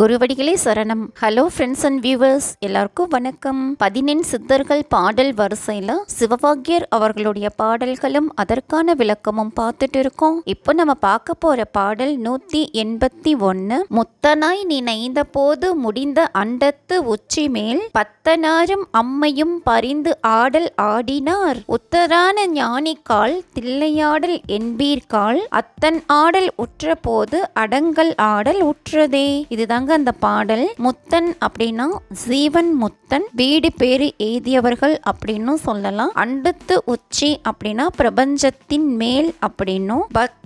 குருவடிகளே சரணம். Hello friends and viewers எல்லாருக்கும் வணக்கம். பதினெண் சித்தர்கள் பாடல் வரிசையில் சிவபாகியர் அவர்களுடைய பாடல்களும் அதற்கான விளக்கமும் பார்த்துட்டு இருக்கோம். இப்போ நம்ம பார்க்க போற பாடல் நூத்தி எண்பத்தி ஒன்னு. முத்தனாய் நினைந்த போது முடிந்த அண்டத்து உச்சி மேல் பத்தனாரும் அம்மையும் பரிந்து ஆடல் ஆடினார். உத்தரான ஞானிக்கால் தில்லையாடல் என்பீர்கால் அத்தன் ஆடல் உற்ற போது அடங்கல் ஆடல் உற்றதே. இதுதாங்க அந்த பாடல் முத்தன் அப்படின்னா ஜீவன் முத்தன் வீடு பேரு எய்தியவர்கள் அப்படின்னும் சொல்லலாம். அண்டத்து உச்சி அப்படின்னா பிரபஞ்சத்தின் மேல் அப்படின்னும். பக்தன்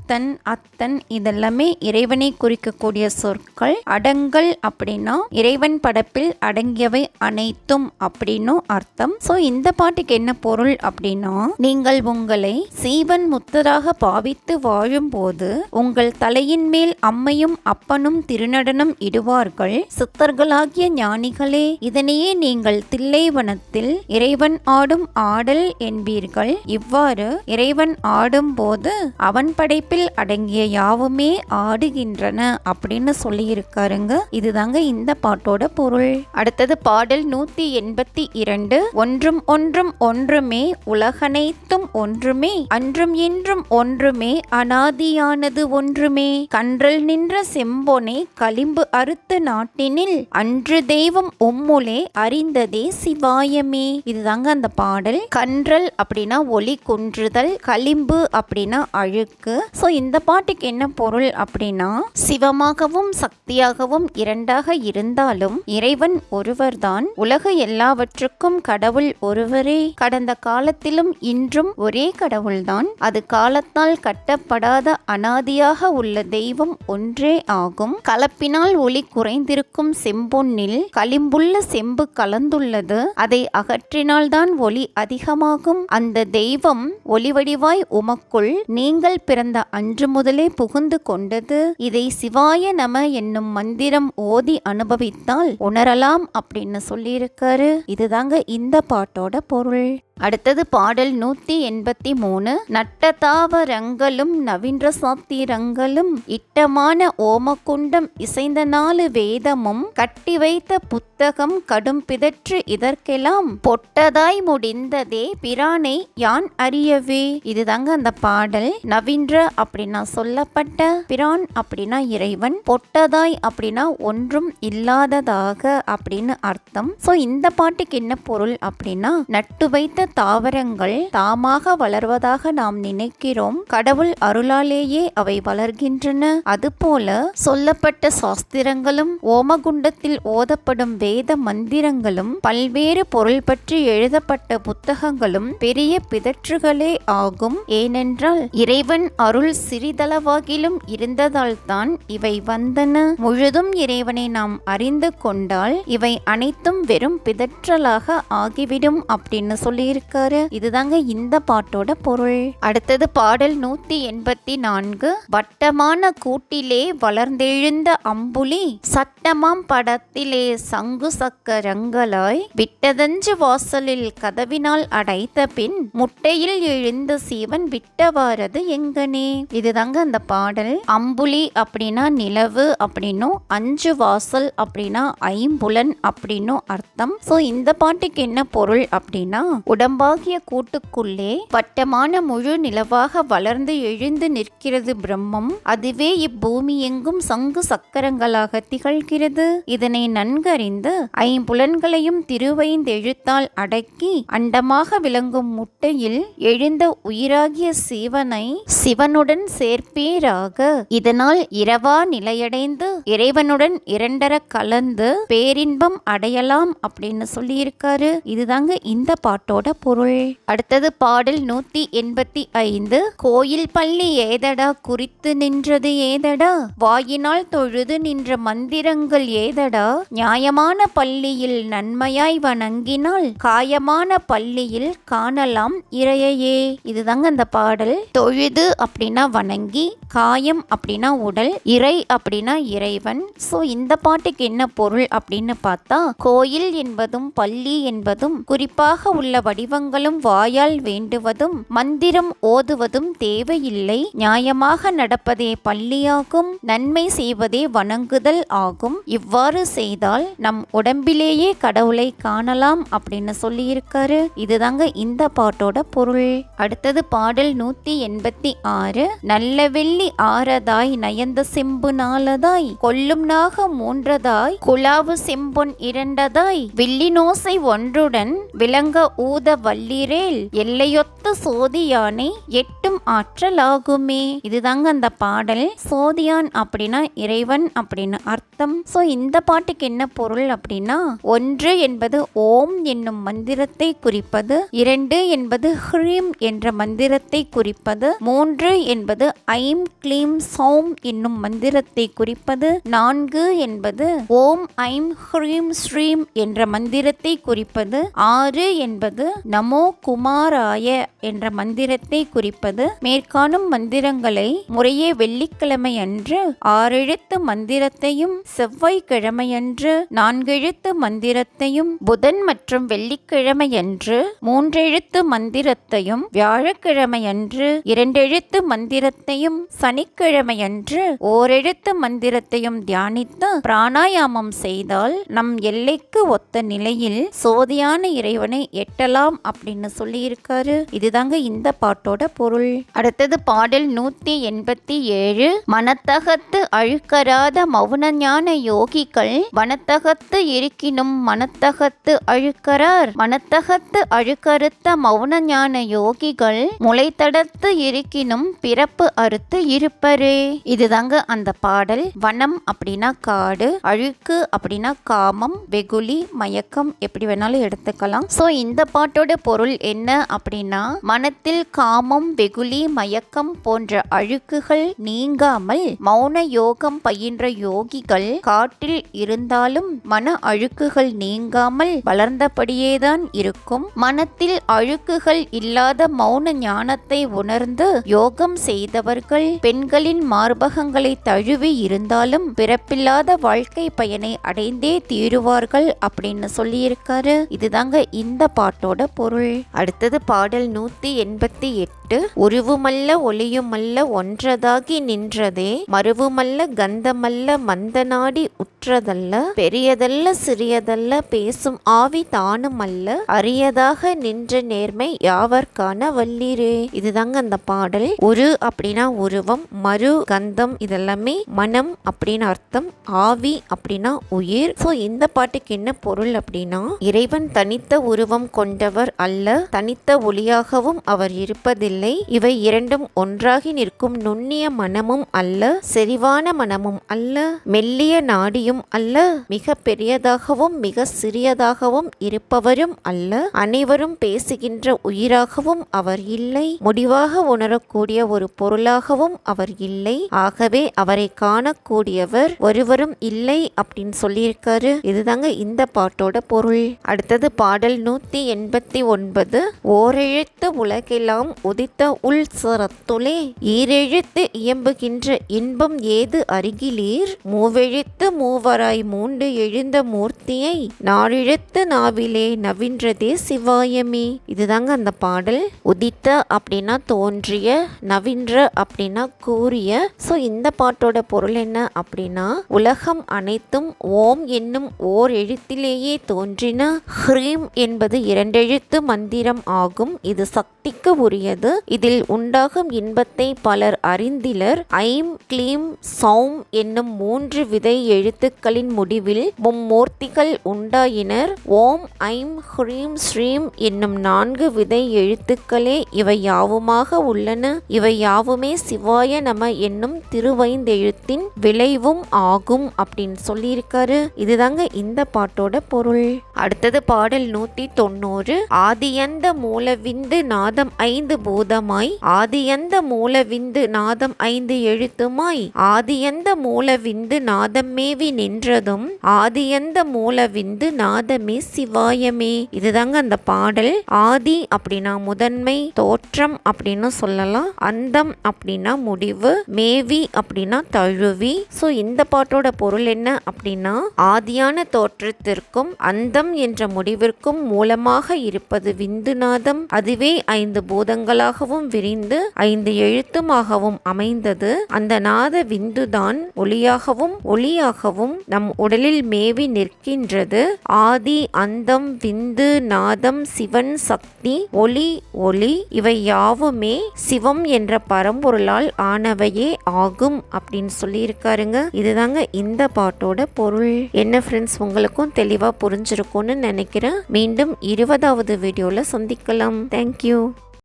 அத்தன் இதெல்லாமே இறைவனை குறிக்கக்கூடிய சொற்கள். அடங்கல் அப்படின்னா இறைவன் படப்பில் அடங்கியவை அனைத்தும் அப்படின்னும் அர்த்தம். ஸோ இந்த பாட்டுக்கு என்ன பொருள் அப்படின்னா நீங்கள் உங்களை சீவன் முத்தராக பாவித்து வாழும்போது உங்கள் தலையின் மேல் அம்மையும் அப்பனும் திருநடனம் இடுவார்கள். சித்தர்களாகிய ஞானிகளே இதனையே நீங்கள் தில்லைவனத்தில் இறைவன் ஆடும் ஆடல் என்பீர்கள். இவ்வாறு இறைவன் ஆடும்போது அவன் படைப்பில் அடங்கிய யாவுமே ஆடுகின்றன அப்படின்னு சொல்லியிருக்காருங்க. இதுதாங்க இந்த பாட்டோட பொருள். அடுத்தது பாடல் நூத்தி எண்பத்தி இரண்டு. ஒன்றும் ஒன்றும் ஒன்றுமே உலகனைத்தும் ஒன்றுமே அன்றும் இன்றும் ஒன்றுமே அனாதியானது ஒன்றுமே. கன்றல் நின்ற செம்பொனே களிம்பு அறுத்த நாட்டினில் அன்று தெய்வம் உம்முலே அறிந்ததே சிவாயமே. இதுதாங்க அந்த பாடல். கன்றல் அப்படின்னா ஒளி குன்றுதல் களிம்பு அப்படின்னா அழுக்கு. ஸோ ஸோ இந்த பாட்டுக்கு என்ன பொருள் அப்படின்னா சிவமாகவும் சக்தியாகவும் இரண்டாக இருந்தாலும் இறைவன் ஒருவர்தான். உலக எல்லாவற்றுக்கும் கடவுள் ஒருவரே. கடந்த காலத்திலும் இன்றும் ஒரே கடவுள்தான். அது காலத்தால் கட்டப்படாத அனாதியாக உள்ள தெய்வம் ஒன்றே ஆகும். கலப்பினால் ஒளி குறைந்திருக்கும் செம்பொன்னில் களிம்புள்ள செம்பு கலந்துள்ளது. அதை அகற்றினால்தான் ஒளி அதிகமாகும். அந்த தெய்வம் ஒளிவடிவாய் உமக்குள் நீங்கள் பிறந்த அன்று முதலே புகுந்து கொண்டது. இதை சிவாய நம என்னும் மந்திரம் ஓதி அனுபவித்தால் உணரலாம் அப்படின்னு சொல்லியிருக்காரு. இதுதாங்க இந்த பாட்டோட பொருள். அடுத்தது பாடல் நூத்தி எண்பத்தி மூணு நட்டதாவரங்களும் நவீன்ற சாத்திரங்களும் இட்டமான ஓமக்குண்டம் இசைந்த நாலு வேதமும் கட்டி வைத்த புத்தகம் கடும் பிதற்று இதற்கெல்லாம் பொட்டதாய் முடிந்ததே பிரானை யான் அறியவே? இதுதாங்க அந்த பாடல். நவீன்ற அப்படின்னா சொல்லப்பட்ட பிரான் அப்படின்னா இறைவன் பொட்டதாய் அப்படின்னா ஒன்றும் இல்லாததாக அப்படின்னு அர்த்தம். சோ இந்த பாட்டுக்கு என்ன பொருள் அப்படின்னா நட்டு வைத்த தாவரங்கள் தாமாக வளர்வதாக நாம் நினைக்கிறோம். கடவுள் அருளாலேயே அவை வளர்கின்றன. அதுபோல சொல்லப்பட்ட சாஸ்திரங்களும் ஓமகுண்டத்தில் ஓதப்படும் வேத மந்திரங்களும் பல்வேறு பொருள் பற்றி எழுதப்பட்ட புத்தகங்களும் பெரிய பிதற்றுகளே ஆகும். ஏனென்றால் இறைவன் அருள் சிறிதளவாகிலும் இருந்ததால்தான் இவை வந்தன. முழுதும் இறைவனை நாம் அறிந்து கொண்டால் இவை அனைத்தும் வெறும் பிதற்றலாக ஆகிவிடும் அப்படின்னு சொல்லி பாடியிருக்காரு இதுதாங்க இந்த பாட்டோட பொருள். அடுத்தது பாடல் நூத்தி எண்பத்தி நான்கு வட்டமான கூட்டிலே வளர்ந்தெழுந்த அம்புலி சட்டமாம் படத்திலே சங்கு சக்கரங்களாய் விட்டதஞ்சு வாசலில் கதவினால் அடைத்த பின் முட்டையில் எழுந்த சீவன் விட்டவாரது எங்கனே. இதுதாங்க அந்த பாடல். அம்புலி அப்படின்னா நிலவு அப்படின்னும் அஞ்சு வாசல் அப்படின்னா ஐம்புலன் அப்படின்னும் அர்த்தம். சோ இந்த பாட்டுக்கு என்ன பொருள் அப்படின்னா உடம்பாகிய கூட்டுக்குள்ளே வட்டமான முழு நிலவாக வளர்ந்து எழுந்து நிற்கிறது பிரம்மம். அதுவே இப்பூமி எங்கும் சங்கு சக்கரங்களாக திகழ்கிறது. இதனை நன்கறிந்து ஐம்புலன்களையும் திருவைந்தெழுத்தால் அடக்கி அண்டமாக விளங்கும் முட்டையில் எழுந்த உயிராகிய சிவனை சிவனுடன் சேர்ப்பீராக இதனால் இரவா நிலையடைந்து இறைவனுடன் இரண்டர கலந்து பேரின்பம் அடையலாம் அப்படின்னு சொல்லியிருக்காரு. இதுதாங்க இந்த பாட்டோட பொருள். அடுத்தது பாடல் நூத்தி எண்பத்தி ஐந்து. கோயில் பள்ளி ஏதடா குறித்து நின்றது ஏதடா? வாயினால் தொழுது நின்ற மந்திரங்கள் ஏதடா? நியாயமான பள்ளியில் நன்மையாய் வணங்கினால் காயமான பள்ளியில் காணலாம் இறையையே. இதுதாங்க அந்த பாடல். தொழுது அப்படின்னா வணங்கி காயம் அப்படின்னா உடல் இறை அப்படின்னா இறைவன். ஸோ இந்த பாட்டுக்கு என்ன பொருள் அப்படின்னு பார்த்தா கோயில் என்பதும் பள்ளி என்பதும் குறிப்பாக உள்ள வடிவங்களும் வாயால் வேண்டுவதும் மந்திரம் ஓதுவதும் தேவையில்லை. நியாயமாக நடப்பதே பள்ளியாகும் நன்மை செய்வதே வணங்குதல் ஆகும். இவ்வாறு செய்தால் நம் உடம்பிலேயே கடவுளை காணலாம் அப்படின்னு சொல்லியிருக்காரு. இதுதாங்க இந்த பாட்டோட பொருள். அடுத்தது பாடல் நூத்தி எண்பத்தி ஆறு. நல்ல வெள்ளி ஆறதாய் நயந்த செம்பு நாளதாய் கொல்லும் நாக மூன்றதாய் குலாவு செம்பொன் இரண்டதாய் வில்லினோசை ஒன்றுடன் விளங்க ஊத வல்லிரேல் எல்லையொத்த சோதியானை எட்டும் ஆற்றலாகுமே. இதுதாங்க அந்த பாடல். சோதியான் அப்படின்னா இறைவன் அப்படின்னு அர்த்தம். ஸோ இந்த பாட்டுக்கு என்ன பொருள் அப்படின்னா ஒன்று என்பது ஓம் என்னும் மந்திரத்தை குறிப்பது இரண்டு என்பது ஹ்ரீம் என்ற மந்திரத்தை குறிப்பது மூன்று என்பது ஐம் க்ளீம் சோம் என்னும் மந்திரத்தை குறிப்பது நான்கு என்பது ஓம் ஐம் ஹ்ரீம் ஸ்ரீம் என்ற மந்திரத்தை குறிப்பது ஆறு என்பது நமோ குமாராய என்ற மந்திரத்தை குறிப்பது மேற்காணும் மந்திரங்களை முறையே வெள்ளிக்கிழமை அன்று ஆறெழுத்து மந்திரத்தையும் செவ்வாய்க்கிழமையன்று நான்கெழுத்து மந்திரத்தையும் புதன் மற்றும் வெள்ளிக்கிழமையன்று மூன்றெழுத்து மந்திரத்தையும் வியாழக்கிழமையன்று இரண்டெழுத்து மந்திரத்தையும் சனிக்கிழமையன்று ஓரெழுத்து மந்திரத்தையும் தியானித்து பிராணாயாமம் செய்தால் நம் எல்லைக்கு ஒத்த நிலையில் சோதியான இறைவனை எட்டலாம் அப்படின்னு சொல்லியிருக்காரு. இதுதாங்க இந்த பாட்டோட பொருள். அடுத்தது பாடல் நூத்தி எண்பத்தி ஏழு. மனத்தகத்து அழுக்கராத மௌன ஞான யோகிகள் வனத்தகத்து இருக்கினும் மனத்தகத்து அழுக்கரார். மனத்தகத்து அழுக்கறுத்த மௌன ஞான யோகிகள் முளைத்தடத்து இருக்கினும் பிறப்பு அறுத்து இருப்பரே. இதுதாங்க அந்த பாடல். வனம் அப்படின்னா காடு அழுக்கு அப்படின்னா காமம் வெகுளி மயக்கம் எப்படி வேணாலும் எடுத்துக்கலாம். சோ இந்த பாட்டு பாட்டோட பொருள் என்ன அப்படின்னா மனத்தில் காமம் வெகுளி மயக்கம் போன்ற அழுக்குகள் நீங்காமல் மௌன யோகம் பயின்ற யோகிகள் காட்டில் இருந்தாலும் மன அழுக்குகள் நீங்காமல் வளர்ந்தபடியேதான் இருக்கும். மனத்தில் அழுக்குகள் இல்லாத மௌன ஞானத்தை உணர்ந்து யோகம் செய்தவர்கள் பெண்களின் மார்பகங்களை தழுவி இருந்தாலும் பிறப்பில்லாத வாழ்க்கை பயனை அடைந்தே தீருவார்கள் அப்படின்னு சொல்லியிருக்காரு. இதுதாங்க இந்த பாட்டோட பொருள். அடுத்தது பாடல் நூத்தி எண்பத்தி எட்டு. உருவுமல்ல ஒளியுமல்ல ஒன்றதாகி நின்றதே. மருவுமல்ல கந்தமல்ல மந்தநாடி உற்றதல்ல பெரியதல்ல சிறியதல்ல பேசும் ஆவி தானும் அல்ல அரியதாக நின்ற நேர்மை யாவர்க்கான வல்லீரே. இதுதாங்க அந்த பாடல். ஒரு அப்படின்னா உருவம் மறு கந்தம் இதெல்லாமே மனம் அப்படின்னு அர்த்தம் ஆவி அப்படின்னா உயிர். சோ இந்த பாட்டுக்கு என்ன பொருள் அப்படின்னா இறைவன் தனித்த உருவம் கொண்டவர் அல்ல தனித்த ஒளியாகவும் அவர் இருப்பதில்லை. இவை இரண்டும் ஒன்றாகி நிற்கும் நுண்ணிய மனமும் அல்ல செறிவான மனமும் அல்ல மெல்லிய நாடியும் அல்ல மிக பெரியதாகவும் மிக சிறியதாகவும் இருப்பவரும் அல்ல. அனைவரும் பேசுகின்ற உயிராகவும் அவர் இல்லை. முடிவாக உணரக்கூடிய ஒரு பொருளாகவும் அவர் இல்லை. ஆகவே அவரை காணக்கூடியவர் ஒருவரும் இல்லை அப்படின்னு சொல்லியிருக்காரு. இதுதாங்க இந்த பாட்டோட பொருள். அடுத்தது பாடல் நூத்தி எண்பத்தி ஒன்பது. ஓரெழுத்து உலகெல்லாம் உதித்த உள் சிறத்துளே ஈரெழுத்து இயம்புகின்ற இன்பம் ஏது அருகிலீர்? மூவெழுத்து மூவ மூவராய் மூண்டு எழுந்த மூர்த்தியை நாலெழுத்து நாவிலே நவின்றதே சிவாயமே. இதுதாங்க அந்த பாடல். உதித்த அப்படின்னா தோன்றிய நவின்ற அப்படின்னா கூறிய. ஸோ இந்த பாட்டோட பொருள் என்ன அப்படின்னா உலகம் அனைத்தும் ஓம் என்னும் ஓர் எழுத்திலேயே தோன்றின ஹ்ரீம் என்பது இரண்டெழுத்து மந்திரம் ஆகும். இது சக்திக்கு உரியது. இதில் உண்டாகும் இன்பத்தை பலர் அறிந்திலர். ஐம் க்ளீம் சௌம் என்னும் மூன்று விதை எழுத்து எழுத்துக்களின் முடிவில் மும்மூர்த்திகள் உண்டாயினர். ஓம் ஐம் ஹ்ரீம் ஸ்ரீம் என்னும் நான்கு விதை எழுத்துக்களே இவை யாவுமாக உள்ளன. இவை யாவுமே சிவாய நம என்னும் திருவைந்தெழுத்தின் விளைவும் ஆகும் அப்படின்னு சொல்லியிருக்காரு. இதுதாங்க இந்த பாட்டோட பொருள். அடுத்தது பாடல் நூத்தி தொண்ணூறு. ஆதியந்த மூலவிந்து நாதம் ஐந்து பூதமாய். ஆதியந்த மூலவிந்து நாதம் ஐந்து எழுத்துமாய். ஆதியந்த மூலவிந்து நாதம் மேவி நின்றதும் ஆதியந்த மூலவிந்து நாதமே சிவாயமே. இதுதாங்க அந்த பாடல். ஆதி அப்படின்னா முதன்மை தோற்றம் அப்படின்னு சொல்லலாம். அந்தம் அப்படின்னா முடிவு மேவி அப்படின்னா தழுவி. சோ இந்த பாட்டோட பொருள் என்ன அப்படின்னா ஆதியான தோற்றத்திற்கும் அந்தம் என்ற முடிவிற்கும் மூலமாக இருப்பது விந்துநாதம் அதுவே ஐந்து பூதங்களாகவும் விரிந்து ஐந்து எழுத்துமாகவும் அமைந்தது. அந்த நாத விந்துதான் ஒளியாகவும் ஒளியாகவும் நம் உடலில் மேவி நிற்கின்றது. ஆதி அந்தம் விந்து நாதம் சிவன் சக்தி ஒளி ஒளி இவை யாவுமே சிவம் என்ற பரம்பொருளால் ஆனவையே ஆகும் அப்படின்னு சொல்லியிருக்காருங்க. இதுதாங்க இந்த பாட்டோட பொருள். என்ன ஃப்ரெண்ட்ஸ் உங்களுக்கும் தெளிவாக புரிஞ்சிருக்கும்னு நினைக்கிறேன். மீண்டும் இருபதாவது வீடியோவில் சந்திக்கலாம். தேங்க்யூ